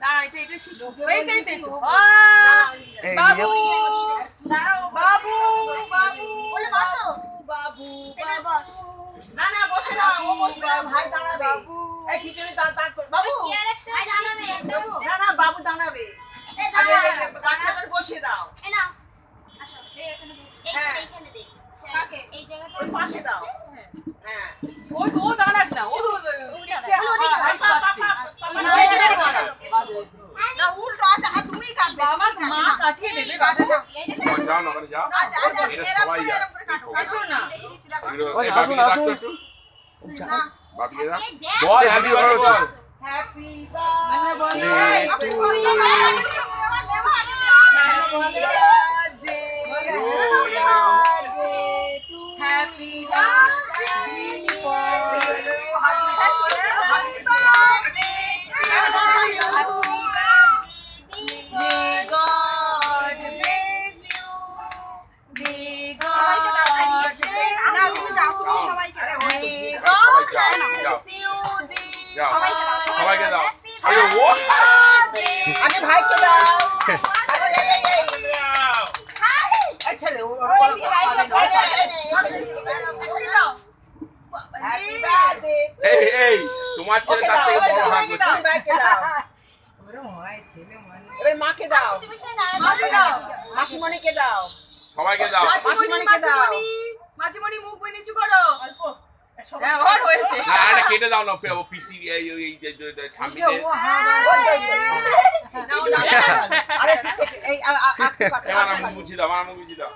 দাঁড়া এটা এটা শিশু এই যে এই বাবু দাঁড়াও বাবু বাবু বলে বসো। বাবু বস। না না বসে না ও বসবে ভাই দাঁড়াবে এই খিচুড়ি দাঁড় দাঁড় বাবু ভাই দাঁড়াবে। না বাবু দাঁড়াবে বাচ্চাদের দাও। হ্যাঁ। এই জায়গাটা পাশে দাও হ্যাঁ ও তো ও দাঁড়াক না ও তো ওদিকে দাঁড়াও। না, এই জায়গায় দাঁড়াও। না উল্টো আচ্ছা হ্যাঁ তুমিই কাটবে আমার মা কাটিয়ে দেবে বাবু। তোমার যাও না ওখানে যাও আচ্ছা আচ্ছা এরকম সবাই করে যায়। এরকম করে কাটো। কাটো না। আসুন, আসুন। না। বাপিকে ডাক। বল, হ্যাপি বার্থডে হ্যাপি মানে মাকে দাও মাকে মাসিমণিকে দাও সবাইকে দাও মাসিমণিকে দাও মাঝিমণি মুখ নিচু করো। অল্প হ্যাঁ কেটে দাও না পিসি এই এই এই যে- যে- যে ঠাম্মিদের নাও, নাও, আরে ঠিক আছে, এই আ- আ- আটু কাটো, এবার আটু আমি কাটো। মুছি দাও আমার মুখ দাও।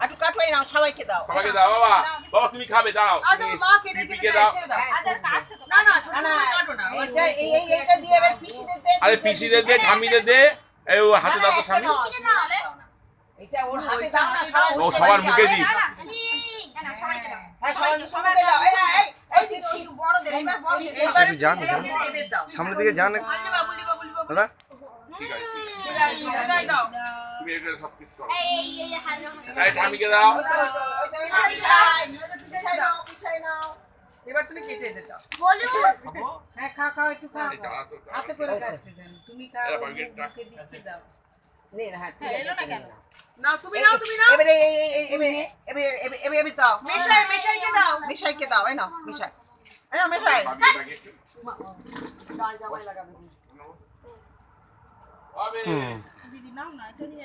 আটু কাটো, নাও, সবাইকে দাও। সবাইকে দাও বাবা। বাবা তুমি খাবে দাঁড়াও। আচ্ছা মা কেটে কেটে দাও। ছেড়ে দাও। হ্যাঁ, আচ্ছা কাটছে তো না না ছোট না, না, করে কাটো না। এইটা এই এই এইটা দিয়ে এবার পিসিদের দে আরে পিসিদের দে ঠাম্মিদের দে এই ও হাতে দাও তো স্বামী। এটা ওর হাতে দাও না সবার মুখে দিই যান, সামনের দিকে যান দাদা এবার তুমি কেটে বলুন। হ্যাঁ খাও খাও একটু খাও। হাতে করে তুমি খাও দিচ্ছি দাও নে হ্যাঁ ঠিক এলো না আছে কেন? নাও তুমি নাও তুমি নাও। এবারে এই এই এই এবারে এবারে এবারে এবারে এবারে দাও। মেশাই মেশাইকে দাও। মিশাইকে দাও এই নাও মিশাই। এই নাও মিশাই। বাপিকে ডাকিয়েছি। বাবে। হুম।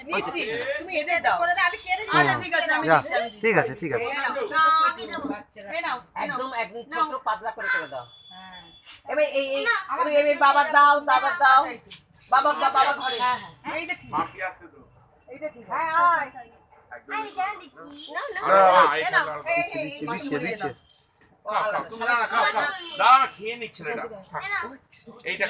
দিচ্ছি তুমি এদের দাও। করে দাও আমি কেটে দিই আচ্ছা ঠিক আছে আমি দিচ্ছি, ঠিক আছে ঠিক আছে। এই নাও এই নাও একদম একদম ছোট পাতলা করে করে দাও। এবার এই এই এবার এবার দাও দাদার দাও। বাবা বাবা ঘরে এইটা ঠিক বাপি আসছে তো। হ্যাঁ আয় আমি জান দিচ্ছি। না, না, না, দিচ্ছে এই দিচ্ছে দিচ্ছে। এইটা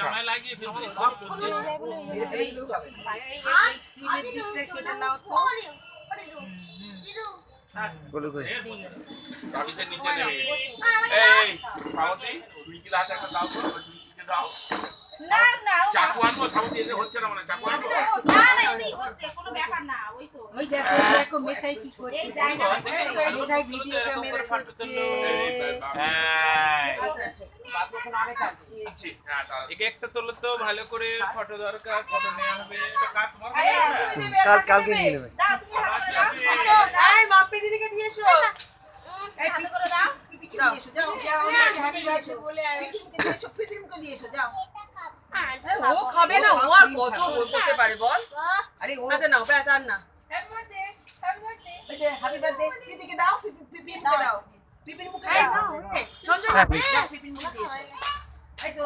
নিচে নেবে। দাও। না না চাকু আনব, সামন্তী, এদের হচ্ছে না মনে চাকু আনব? না না এই হচ্ছে কোনো ব্যাপার না ওই তো। ওই দেখো দেখো মেশাই কি করছে? এই জায়গা মেশাই ভিডিও ক্যামেরা করছে এই, বাবা। হ্যাঁ বাবু এখন আগে কাটছে ছি, হ্যাঁ, দাঁড়া। একে একটা তোলো তো ভালো করে ফটো দরকার নেওয়া হবে। এটা কাজ তোমার আরে, হবে না? তুমি দেবে, কাল হাতে কালকে নিয়ে নেবে। দাও তুমি হাতে করে দাও। আসো। এই মাপি দিদিকে দিয়ে এসো। করে দাও। পিপিকে এসো যাও। যাও হ্যাপি বার্থডে বলে পিপিকে দিয়ে এসো পিপিকে দিয়ে এসো যাও। ও খাবে না ও আর কত বলতে পারে বল। আরে ও আচ্ছা নাও ব্যাস আর না। ওই যে হ্যাপি বার্থডে পিপিকে দাও পিপি পিপিকে দাও পিপির মুখে দাও। সঞ্জয় হ্যাঁ, পিপির মুখে দিয়ে এসো